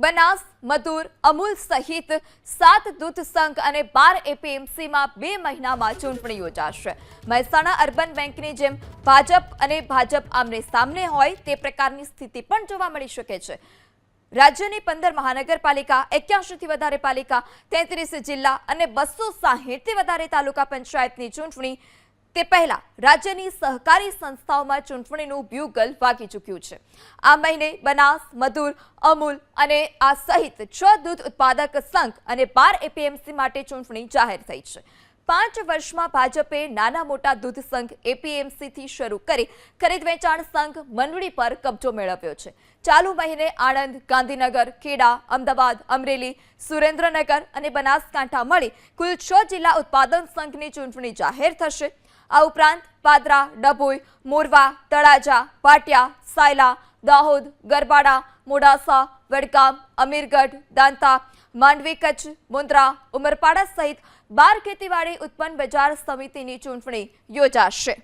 બનાસ, મધુર, અમૂલ સહિત સાત દૂધ સંઘ અને બાર એપીએમસીમાં બે મહિનામાં ચૂંટણી યોજાશે. મહેસાણા અર્બન બેંકની જેમ ભાજપ અને ભાજપ આમને સામને હોય તે પ્રકારની સ્થિતિ પણ જોવા મળી શકે છે. રાજ્યની પંદર મહાનગરપાલિકા એક્યાસીથી વધારે પાલિકા, તેત્રીસ જિલ્લા અને બસો સાહીઠથી વધારે તાલુકા પંચાયતની ચૂંટણી તે પહેલા રાજ્યની સહકારી સંસ્થાઓમાં ચૂંટણીનું બ્યુગલ વાગી ચૂક્યું છે. આ મહિને બનાસ, મધુર, અમૂલ અને આ સહિત છ દૂધ ઉત્પાદક સંઘ અને બાર એપીએમસી માટે ચૂંટણી જાહેર થઈ છે. પાંચ વર્ષમાં ભાજપે નાના મોટા દૂધ સંઘ એપીએમસીથી શરૂ કરી ખરીદ વેચાણ સંઘ મંડળી પર કબજો મેળવ્યો છે. ચાલુ મહિને આણંદ, ગાંધીનગર, ખેડા, અમદાવાદ, અમરેલી, સુરેન્દ્રનગર અને બનાસકાંઠા મળી કુલ છ જિલ્લા ઉત્પાદન સંઘની ચૂંટણી જાહેર થશે. આ ઉપરાંત પાદરા, ડભોઈ, મોરવા, તળાજા પાટિયા સાયલા, દાહોદ, ગરબાડા મોડાસા, વડગામ, અમીરગઢ, દાંતા, માંડવી કચ્છ, મુન્દ્રા, ઉમરપાડા સહિત બાર ખેતીવાડી ઉત્પન્ન બજાર સમિતિની ચૂંટણી યોજાશે.